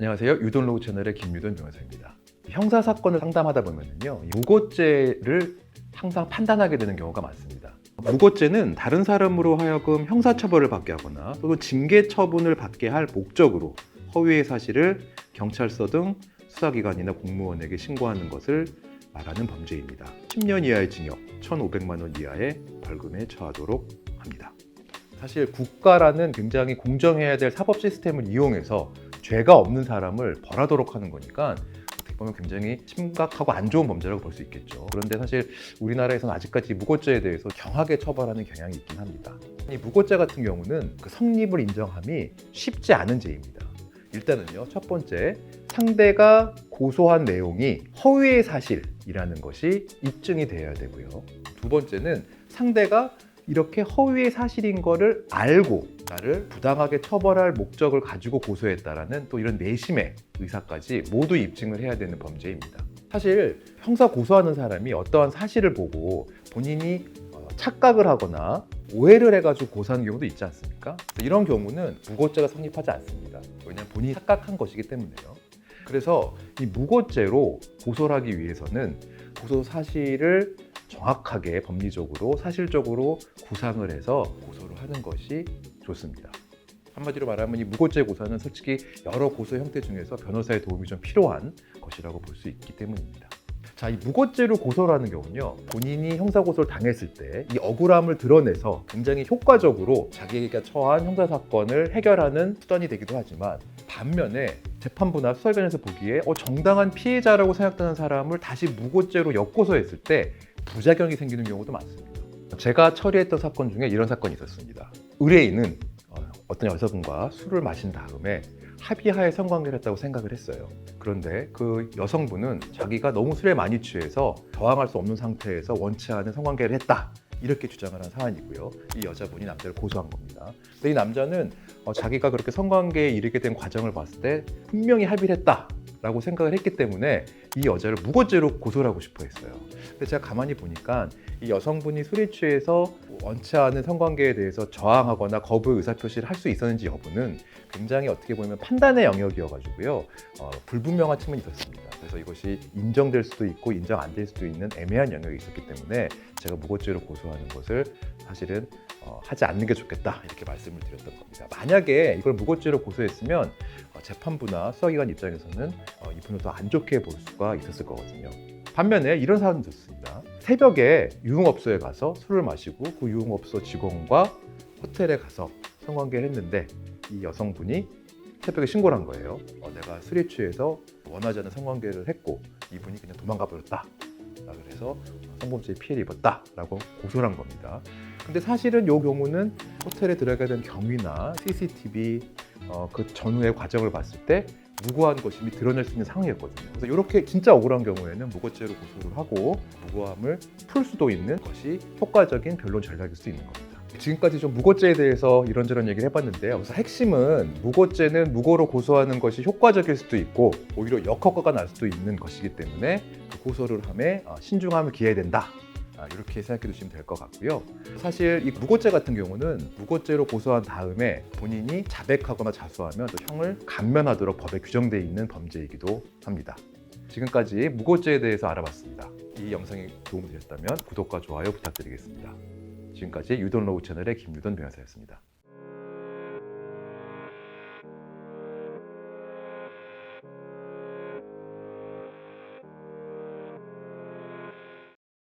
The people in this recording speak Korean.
안녕하세요. 유돈로우 채널의 김유돈 변호사입니다. 형사 사건을 상담하다 보면요, 무고죄를 항상 판단하게 되는 경우가 많습니다. 무고죄는 다른 사람으로 하여금 형사 처벌을 받게 하거나 또는 징계 처분을 받게 할 목적으로 허위의 사실을 경찰서 등 수사기관이나 공무원에게 신고하는 것을 말하는 범죄입니다. 10년 이하의 징역, 1,500만 원 이하의 벌금에 처하도록 합니다. 사실 국가라는 굉장히 공정해야 될 사법 시스템을 이용해서 죄가 없는 사람을 벌하도록 하는 거니까 어떻게 보면 굉장히 심각하고 안 좋은 범죄라고 볼 수 있겠죠. 그런데 사실 우리나라에서는 아직까지 무고죄에 대해서 경하게 처벌하는 경향이 있긴 합니다. 이 무고죄 같은 경우는 그 성립을 인정함이 쉽지 않은 죄입니다. 일단은요, 첫 번째, 상대가 고소한 내용이 허위의 사실이라는 것이 입증이 되어야 되고요. 두 번째는 상대가 이렇게 허위의 사실인 거를 알고 나를 부당하게 처벌할 목적을 가지고 고소했다라는 또 이런 내심의 의사까지 모두 입증을 해야 되는 범죄입니다. 사실 형사 고소하는 사람이 어떠한 사실을 보고 본인이 어, 착각을 하거나 오해를 해가지고 고소하는 경우도 있지 않습니까? 이런 경우는 무고죄가 성립하지 않습니다. 왜냐하면 본인이 착각한 것이기 때문에요. 그래서 이 무고죄로 고소를 하기 위해서는 고소 사실을 정확하게 법리적으로 사실적으로 구상을 해서 고소를 하는 것이 좋습니다. 한마디로 말하면 이 무고죄 고소는 솔직히 여러 고소 형태 중에서 변호사의 도움이 좀 필요한 것이라고 볼 수 있기 때문입니다. 자, 이 무고죄로 고소를 하는 경우는요, 본인이 형사고소를 당했을 때 이 억울함을 드러내서 굉장히 효과적으로 자기가 처한 형사사건을 해결하는 수단이 되기도 하지만 반면에 재판부나 수사관에서 보기에 어, 정당한 피해자라고 생각되는 사람을 다시 무고죄로 역고소했을 때 부작용이 생기는 경우도 많습니다. 제가 처리했던 사건 중에 이런 사건이 있었습니다. 의뢰인은 어, 어떤 여성분과 술을 마신 다음에 합의하에 성관계를 했다고 생각을 했어요. 그런데 그 여성분은 자기가 너무 술에 많이 취해서 저항할 수 없는 상태에서 원치 않은 성관계를 했다. 이렇게 주장을 한 사안이고요. 이 여자분이 남자를 고소한 겁니다. 근데 이 남자는 어, 자기가 그렇게 성관계에 이르게 된 과정을 봤을 때 분명히 합의를 했다 라고 생각을 했기 때문에 이 여자를 무고죄로 고소를 하고 싶어 했어요. 근데 제가 가만히 보니까 이 여성분이 술에 취해서 원치 않은 성관계에 대해서 저항하거나 거부의 의사표시를 할 수 있었는지 여부는 굉장히 어떻게 보면 판단의 영역이어가지고요. 어, 불분명한 측면이 있었습니다. 그래서 이것이 인정될 수도 있고 인정 안 될 수도 있는 애매한 영역이 있었기 때문에 제가 무고죄로 고소하는 것을 사실은 어, 하지 않는 게 좋겠다 이렇게 말씀을 드렸던 겁니다. 만약에 이걸 무고죄로 고소했으면 어, 재판부나 수사기관 입장에서는 어, 이 분을 더 안 좋게 볼 수가 있었을 거거든요. 반면에 이런 사안도 있었습니다. 새벽에 유흥업소에 가서 술을 마시고 그 유흥업소 직원과 호텔에 가서 성관계를 했는데 이 여성분이 새벽에 신고를 한 거예요. 어, 내가 술에 취해서 원하지 않는 성관계를 했고 이분이 그냥 도망가 버렸다. 아, 그래서 성범죄에 피해를 입었다라고 고소를 한 겁니다. 근데 사실은 이 경우는 호텔에 들어가게 된 경위나 CCTV 어, 그 전후의 과정을 봤을 때 무고한 것임이 드러낼 수 있는 상황이었거든요. 그래서 이렇게 진짜 억울한 경우에는 무고죄로 고소를 하고 무고함을 풀 수도 있는 것이 효과적인 변론 전략일 수 있는 겁니다. 지금까지 좀 무고죄에 대해서 이런저런 얘기를 해봤는데요. 그래서 핵심은 무고죄는 무고로 고소하는 것이 효과적일 수도 있고 오히려 역효과가 날 수도 있는 것이기 때문에 그 고소를 함에 어, 신중함을 기해야 된다. 아, 이렇게 생각해 두시면 될 것 같고요. 사실 이 무고죄 같은 경우는 무고죄로 고소한 다음에 본인이 자백하거나 자수하면 또 형을 감면하도록 법에 규정되어 있는 범죄이기도 합니다. 지금까지 무고죄에 대해서 알아봤습니다. 이 영상이 도움이 되셨다면 구독과 좋아요 부탁드리겠습니다. 지금까지 유돈로우 채널의 김유돈 변호사였습니다.